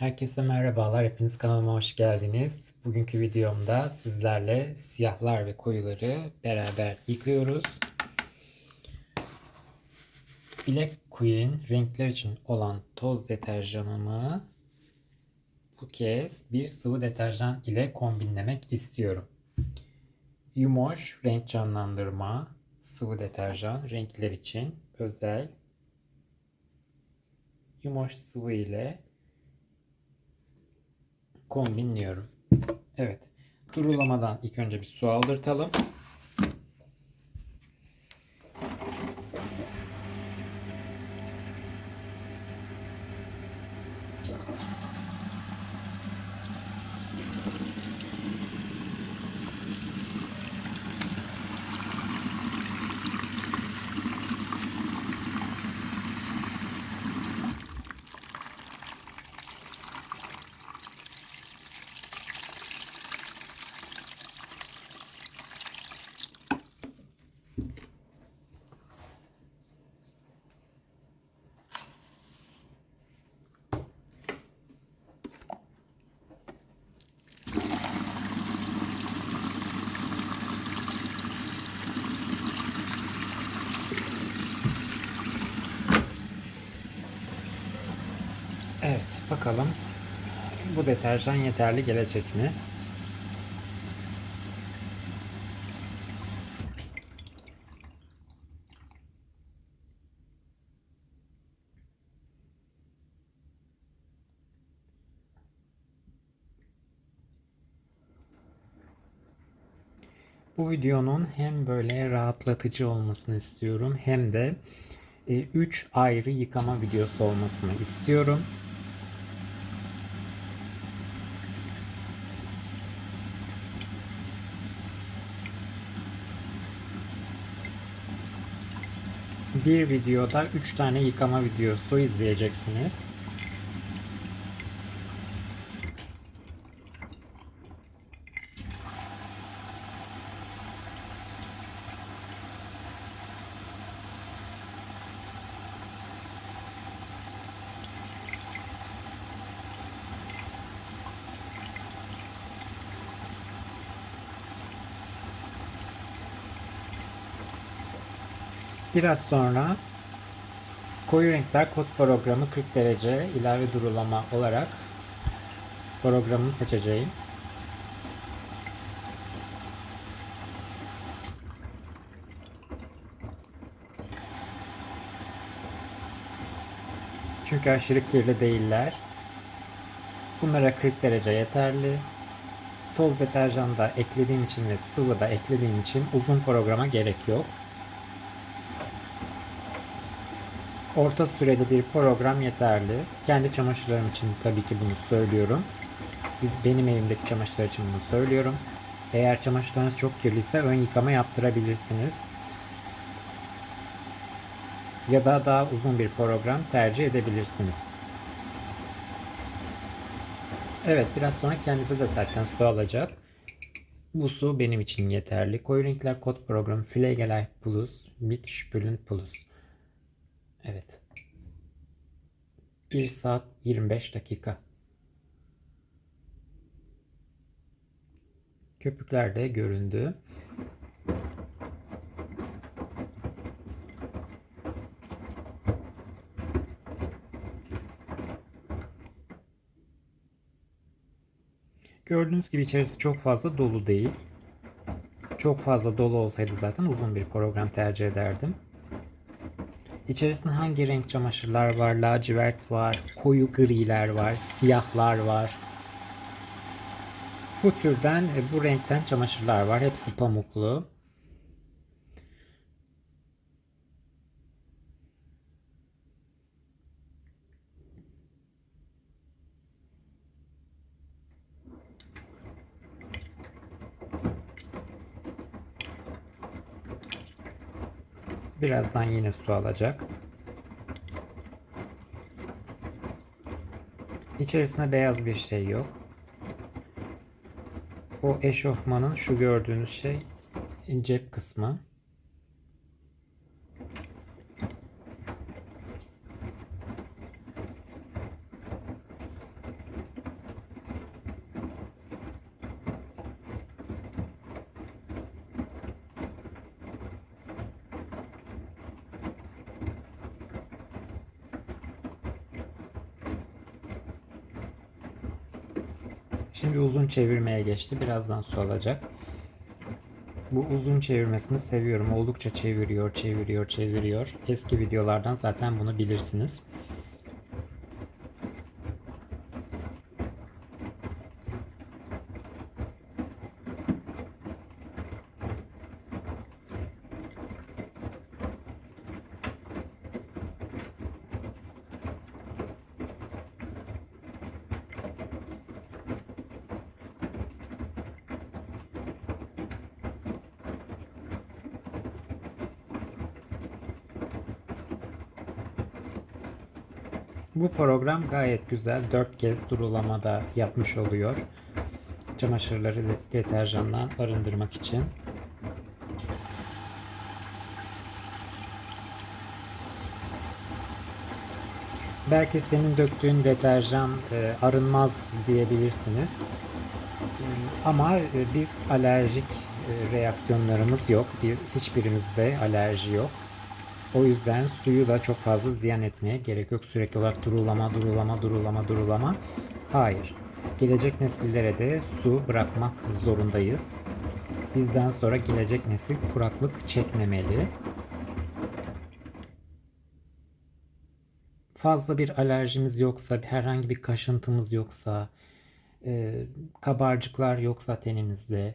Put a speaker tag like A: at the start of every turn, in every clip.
A: Herkese merhabalar. Hepiniz kanalıma hoş geldiniz. Bugünkü videomda sizlerle siyahlar ve koyuları beraber yıkıyoruz. Black Queen renkler için olan toz deterjanımı bu kez bir sıvı deterjan ile kombinlemek istiyorum. Yumoş renk canlandırma sıvı deterjan renkler için özel Yumoş sıvı ile kombinliyorum. Evet. Durulamadan ilk önce bir su aldırtalım. Evet, bakalım bu deterjan yeterli gelecek mi? Bu videonun hem böyle rahatlatıcı olmasını istiyorum hem de 3 ayrı yıkama videosu olmasını istiyorum. Bir videoda 3 tane yıkama videosu izleyeceksiniz. Biraz sonra koyu renkler kod programı 40 derece ilave durulama olarak programımı seçeceğim. Çünkü aşırı kirli değiller. Bunlara 40 derece yeterli. Toz deterjan da eklediğim için ve sıvı da eklediğim için uzun programa gerek yok. Orta süreli bir program yeterli. Kendi çamaşırlarım için tabii ki bunu söylüyorum. Biz benim evimdeki çamaşırlar için bunu söylüyorum. Eğer çamaşırlarınız çok kirliyse ön yıkama yaptırabilirsiniz. Ya da daha uzun bir program tercih edebilirsiniz. Evet biraz sonra kendisi de zaten su alacak. Bu su benim için yeterli. Koyu renkler kod programı Pflegeleicht Plus mit Spülen Plus. Evet. 1 saat 25 dakika. Köpükler de göründü. Gördüğünüz gibi içerisi çok fazla dolu değil. Çok fazla dolu olsaydı zaten uzun bir program tercih ederdim. İçerisinde hangi renk çamaşırlar var? Lacivert var, koyu griler var, siyahlar var. Bu türden, e, bu renkten çamaşırlar var. Hepsi pamuklu. Birazdan yine su alacak. İçerisinde beyaz bir şey yok. O eşofmanın şu gördüğünüz şey cep kısmı. Şimdi uzun çevirmeye geçti. Birazdan su alacak. Bu uzun çevirmesini seviyorum. Oldukça çeviriyor, çeviriyor, çeviriyor. Eski videolardan zaten bunu bilirsiniz. Bu program gayet güzel. 4 kez durulamada yapmış oluyor. Çamaşırları de- deterjandan arındırmak için. Belki senin döktüğün deterjan e, arınmaz diyebilirsiniz. Ama e, biz alerjik e, reaksiyonlarımız yok. Bir, hiçbirimizde alerji yok. O yüzden suyu da çok fazla ziyan etmeye gerek yok. Sürekli olarak durulama, durulama, durulama, durulama. Hayır. Gelecek nesillere de su bırakmak zorundayız. Bizden sonra gelecek nesil kuraklık çekmemeli. Fazla bir alerjimiz yoksa, herhangi bir kaşıntımız yoksa, e, kabarcıklar yoksa tenimizde,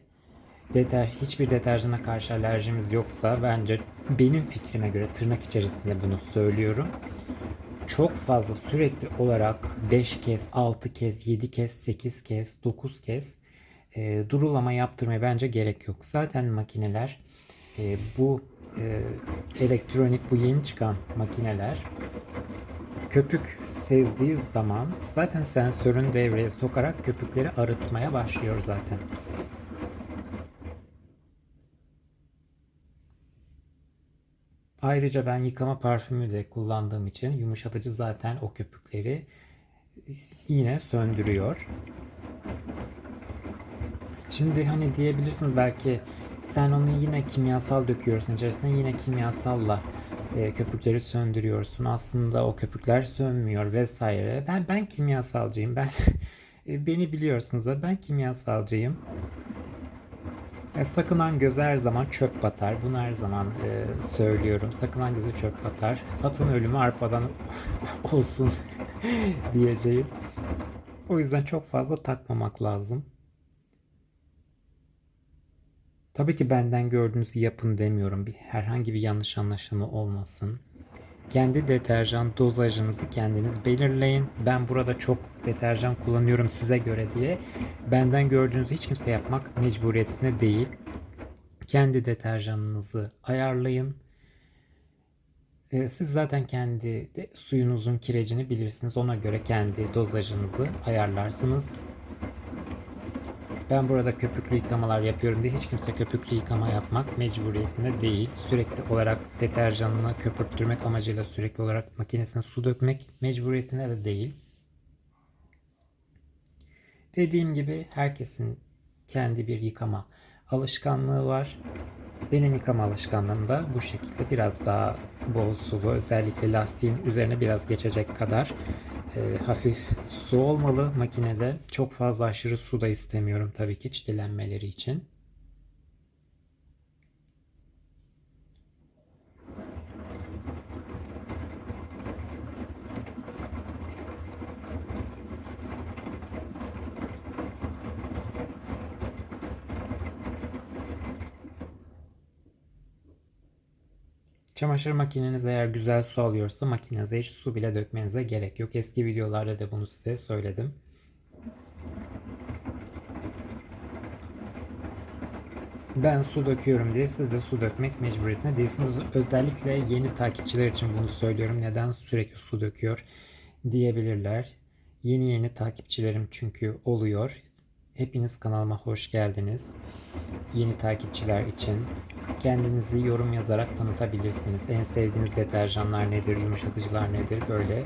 A: deter, hiçbir deterjana karşı alerjimiz yoksa bence benim fikrime göre tırnak içerisinde bunu söylüyorum. Çok fazla sürekli olarak 5 kez, 6 kez, 7 kez, 8 kez, 9 kez e, durulama yaptırmaya bence gerek yok. Zaten makineler e, bu e, elektronik bu yeni çıkan makineler köpük sezdiği zaman zaten sensörün devreye sokarak köpükleri arıtmaya başlıyor zaten. Ayrıca ben yıkama parfümü de kullandığım için yumuşatıcı zaten o köpükleri yine söndürüyor. Şimdi hani diyebilirsiniz belki sen onu yine kimyasal döküyorsun içerisine yine kimyasalla e, köpükleri söndürüyorsun. Aslında o köpükler sönmüyor vesaire. Ben ben kimyasalcıyım. Ben e, beni biliyorsunuz da ben kimyasalcıyım. E, sakınan göze her zaman çöp batar. Bunu her zaman e, söylüyorum. Sakınan göze çöp batar. Atın ölümü arpadan olsun diyeceğim. O yüzden çok fazla takmamak lazım. Tabii ki benden gördüğünüzü yapın demiyorum. Bir, herhangi bir yanlış anlaşılma olmasın. Kendi deterjan dozajınızı kendiniz belirleyin. Ben burada çok deterjan kullanıyorum size göre diye. Benden gördüğünüzü hiç kimse yapmak mecburiyetinde değil. Kendi deterjanınızı ayarlayın. Ee, Siz zaten kendi de suyunuzun kirecini bilirsiniz. Ona göre kendi dozajınızı ayarlarsınız. Ben burada köpüklü yıkamalar yapıyorum diye hiç kimse köpüklü yıkama yapmak mecburiyetinde değil. Sürekli olarak deterjanını köpürttürmek amacıyla sürekli olarak makinesine su dökmek mecburiyetinde de değil. Dediğim gibi herkesin kendi bir yıkama alışkanlığı var. Benim yıkama alışkanlığım da bu şekilde biraz daha bol sulu özellikle lastiğin üzerine biraz geçecek kadar e, hafif su olmalı makinede. Çok fazla aşırı su da istemiyorum tabii ki çitilenmeleri için. Çamaşır makineniz eğer güzel su alıyorsa makinenize hiç su bile dökmenize gerek yok. Eski videolarda da bunu size söyledim. Ben su döküyorum diye siz de su dökmek mecburiyetinde değilsiniz. Özellikle yeni takipçiler için bunu söylüyorum. Neden sürekli su döküyor diyebilirler. Yeni yeni takipçilerim çünkü oluyor. Hepiniz kanalıma hoş geldiniz. Yeni takipçiler için kendinizi yorum yazarak tanıtabilirsiniz. En sevdiğiniz deterjanlar nedir, yumuşatıcılar nedir böyle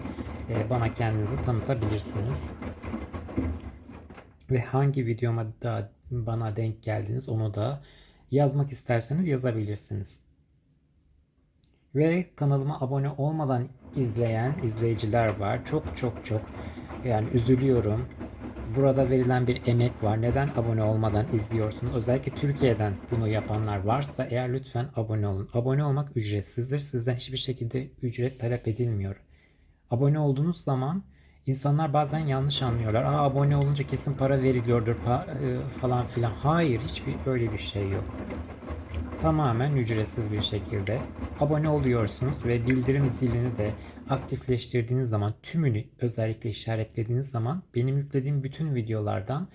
A: e, bana kendinizi tanıtabilirsiniz. Ve hangi videoma da bana denk geldiniz onu da yazmak isterseniz yazabilirsiniz. Ve kanalıma abone olmadan izleyen izleyiciler var. Çok çok çok yani üzülüyorum. Burada verilen bir emek var. Neden abone olmadan izliyorsunuz? Özellikle Türkiye'den bunu yapanlar varsa eğer lütfen abone olun. Abone olmak ücretsizdir. Sizden hiçbir şekilde ücret talep edilmiyor. Abone olduğunuz zaman insanlar bazen yanlış anlıyorlar. Aa abone olunca kesin para veriliyordur pa- e, falan filan. Hayır, hiçbir öyle bir şey yok. Tamamen ücretsiz bir şekilde abone oluyorsunuz ve bildirim zilini de aktifleştirdiğiniz zaman tümünü özellikle işaretlediğiniz zaman benim yüklediğim bütün videolardan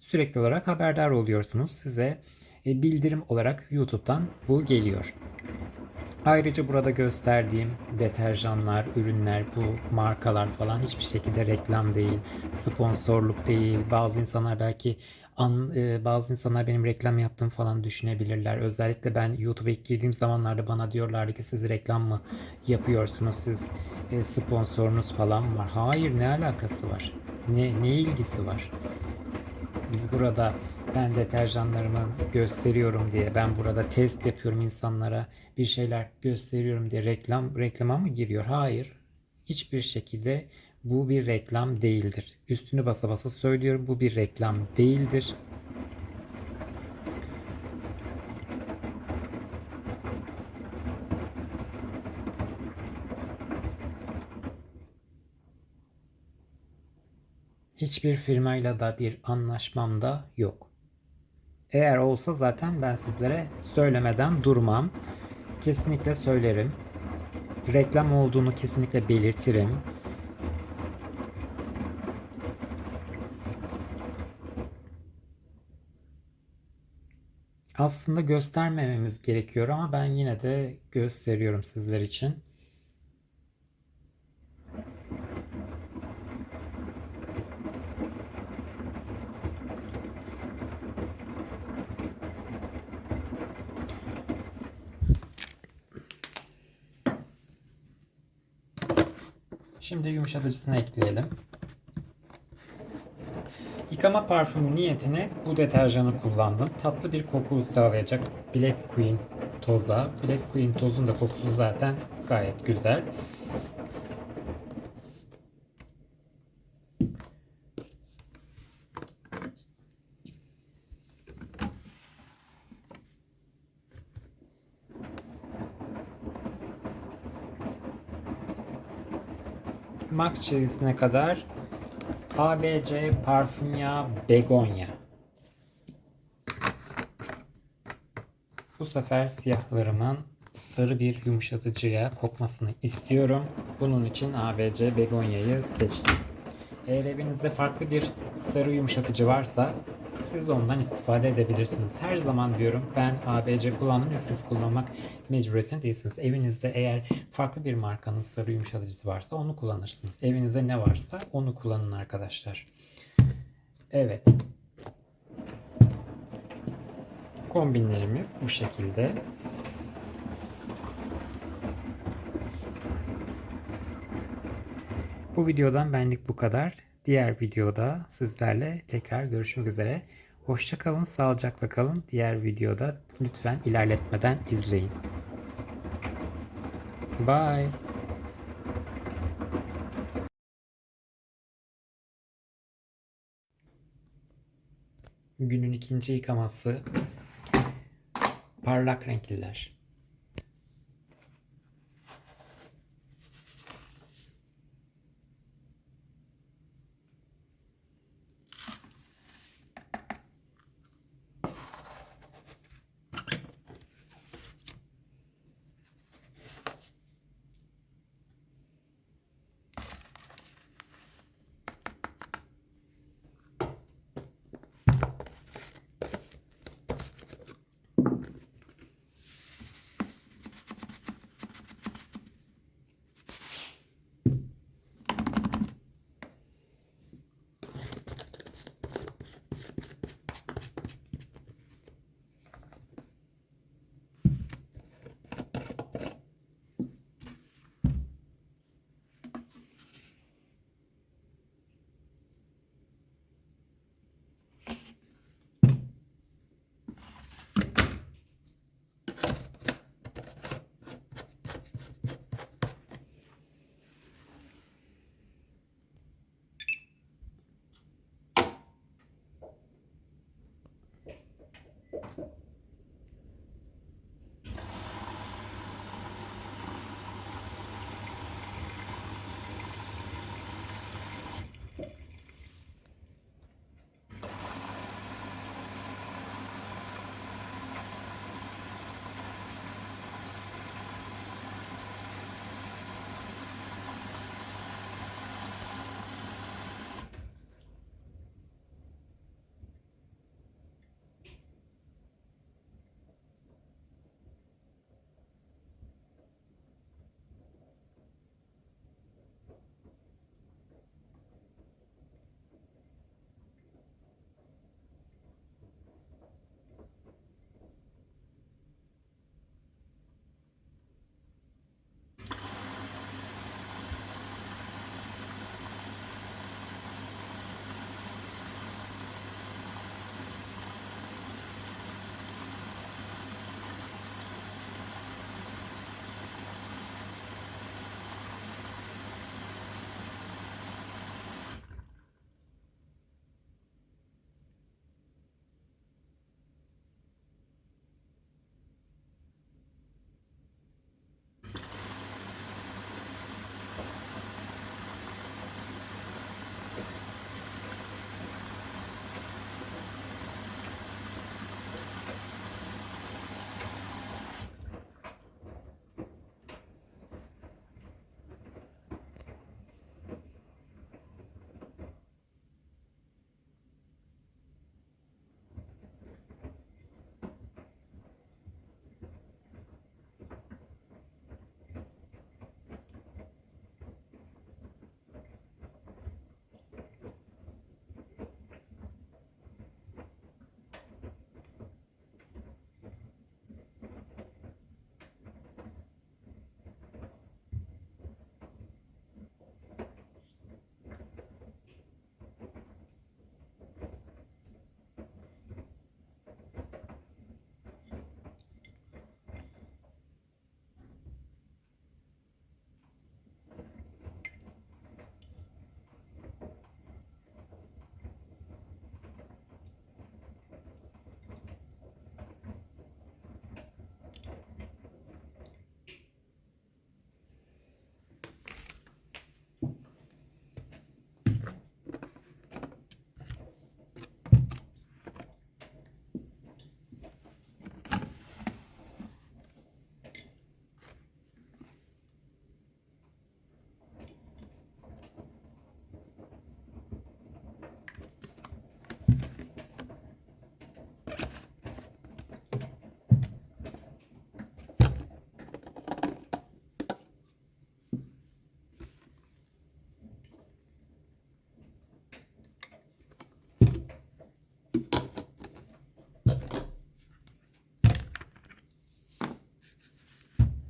A: sürekli olarak haberdar oluyorsunuz. Size e, bildirim olarak YouTube'dan bu geliyor. Ayrıca burada gösterdiğim deterjanlar, ürünler, bu markalar falan hiçbir şekilde reklam değil, sponsorluk değil. Bazı insanlar belki an, e, bazı insanlar benim reklam yaptığım falan düşünebilirler. Özellikle ben YouTube'a ilk girdiğim zamanlarda bana diyorlardı ki siz reklam mı yapıyorsunuz, siz e, sponsorunuz falan var? Hayır, ne alakası var? Ne, ne ilgisi var? Biz burada ben deterjanlarımı gösteriyorum diye ben burada test yapıyorum insanlara bir şeyler gösteriyorum diye reklam reklama mı giriyor? Hayır. Hiçbir şekilde bu bir reklam değildir. Üstünü basa basa söylüyorum bu bir reklam değildir. Hiçbir firmayla da bir anlaşmam da yok. Eğer olsa zaten ben sizlere söylemeden durmam. Kesinlikle söylerim. Reklam olduğunu kesinlikle belirtirim. Aslında göstermememiz gerekiyor ama ben yine de gösteriyorum sizler için. Şimdi yumuşatıcısını ekleyelim. Yıkama parfümü niyetine bu deterjanı kullandım. Tatlı bir koku sağlayacak Black Queen toza. Black Queen tozun da kokusu zaten gayet güzel. Max çizgisine kadar ABC Parfümya Begonya. Bu sefer siyahlarımın sarı bir yumuşatıcıya kokmasını istiyorum. Bunun için ABC Begonya'yı seçtim. Eğer evinizde farklı bir sarı yumuşatıcı varsa siz de ondan istifade edebilirsiniz. Her zaman diyorum ben ABC kullandım ya siz kullanmak mecburiyetinde değilsiniz. Evinizde eğer farklı bir markanın sarı yumuşatıcısı varsa onu kullanırsınız. Evinizde ne varsa onu kullanın arkadaşlar. Evet. Kombinlerimiz bu şekilde. Bu videodan benlik bu kadar. Diğer videoda sizlerle tekrar görüşmek üzere. Hoşça kalın, sağlıcakla kalın. Diğer videoda lütfen ilerletmeden izleyin. Bye. Günün ikinci yıkaması parlak renkliler.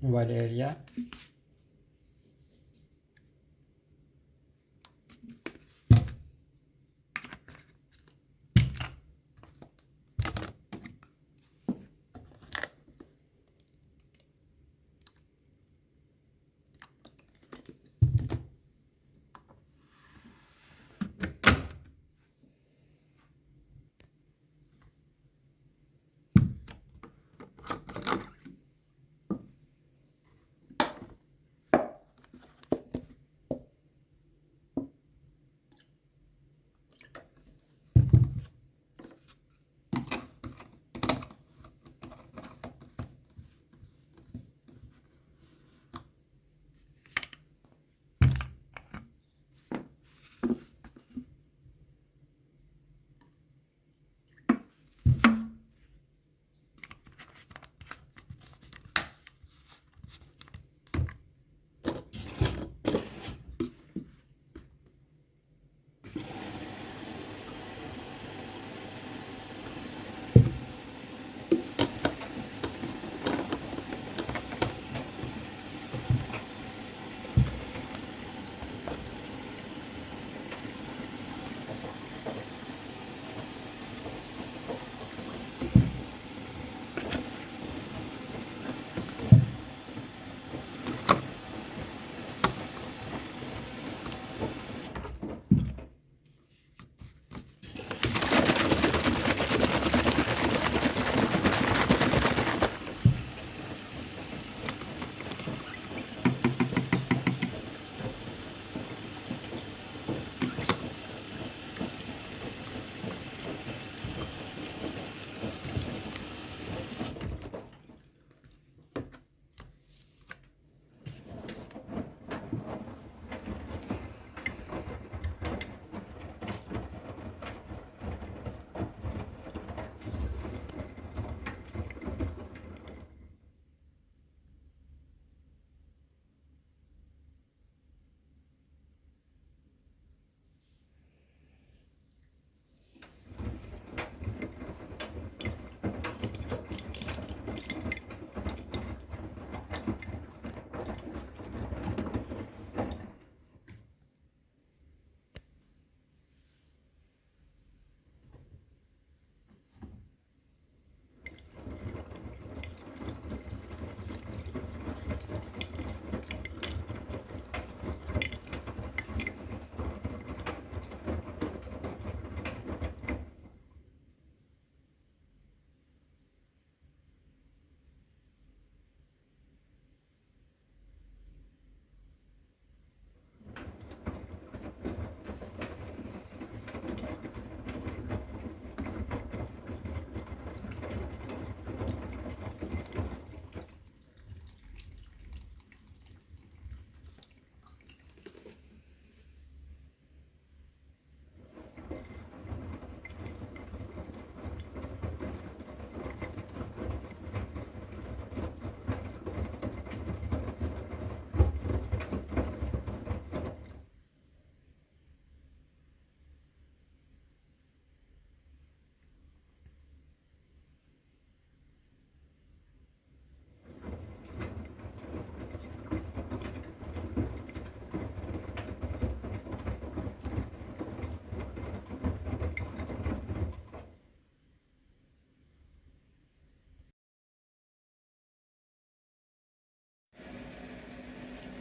A: والریا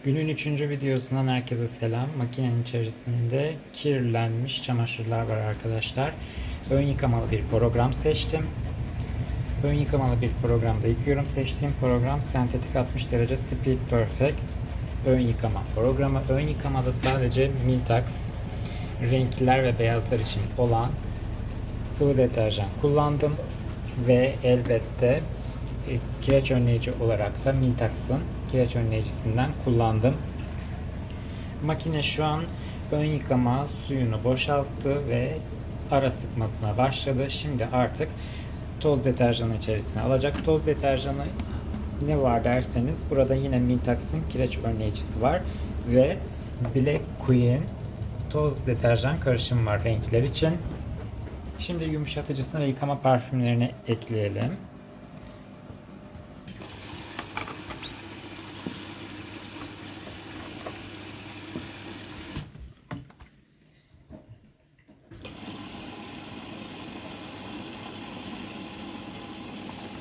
A: Günün üçüncü videosundan herkese selam. Makinenin içerisinde kirlenmiş çamaşırlar var arkadaşlar. Ön yıkamalı bir program seçtim. Ön yıkamalı bir programda yıkıyorum. Seçtiğim program sentetik 60 derece Speed Perfect ön yıkama programı. Ön yıkamada sadece Mintax renkler ve beyazlar için olan sıvı deterjan kullandım ve elbette e, kireç önleyici olarak da Mintax'ın kireç önleyicisinden kullandım. Makine şu an ön yıkama suyunu boşalttı ve ara sıkmasına başladı. Şimdi artık toz deterjanı içerisine alacak. Toz deterjanı ne var derseniz burada yine Mintax'ın kireç önleyicisi var ve Black Queen toz deterjan karışımı var renkler için. Şimdi yumuşatıcısını ve yıkama parfümlerini ekleyelim.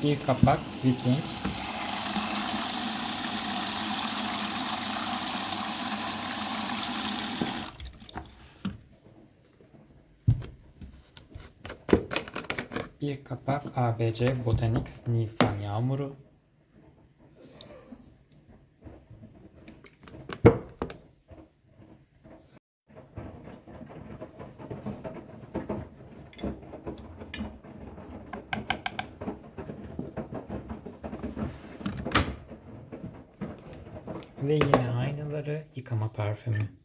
A: Bir kapak Viking. Bir kapak ABC Botanics Nisan Yağmuru. Ve yine aynıları yıkama parfümü.